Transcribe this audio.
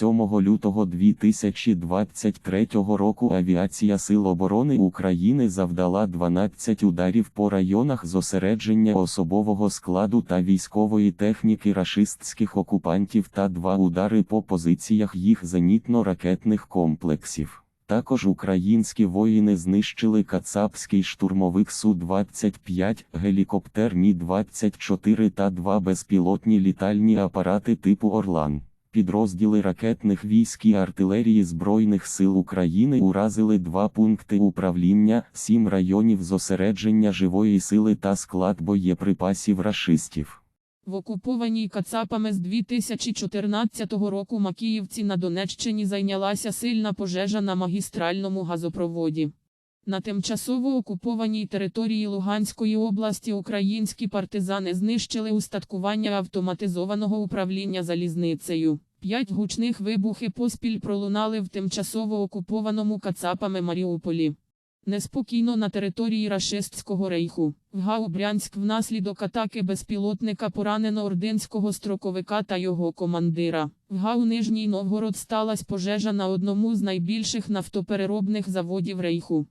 7 лютого 2023 року авіація Сил оборони України завдала 12 ударів по районах зосередження особового складу та військової техніки рашистських окупантів та два удари по позиціях їх зенітно-ракетних комплексів. Також українські воїни знищили кацапський штурмовик Су-25, гелікоптер Мі-24 та два безпілотні літальні апарати типу Орлан. Підрозділи ракетних військ і артилерії Збройних сил України уразили два пункти управління, сім районів зосередження живої сили та склад боєприпасів рашистів. В окупованій Кацапами з 2014 року Макіївці на Донеччині зайнялася сильна пожежа на магістральному газопроводі. На тимчасово окупованій території Луганської області українські партизани знищили устаткування автоматизованого управління залізницею. П'ять гучних вибухи поспіль пролунали в тимчасово окупованому Кацапами Маріуполі. Неспокійно на території Рашистського рейху. В Гау Брянськ внаслідок атаки безпілотника поранено ординського строковика та його командира. В Гау Нижній Новгород сталася пожежа на одному з найбільших нафтопереробних заводів рейху.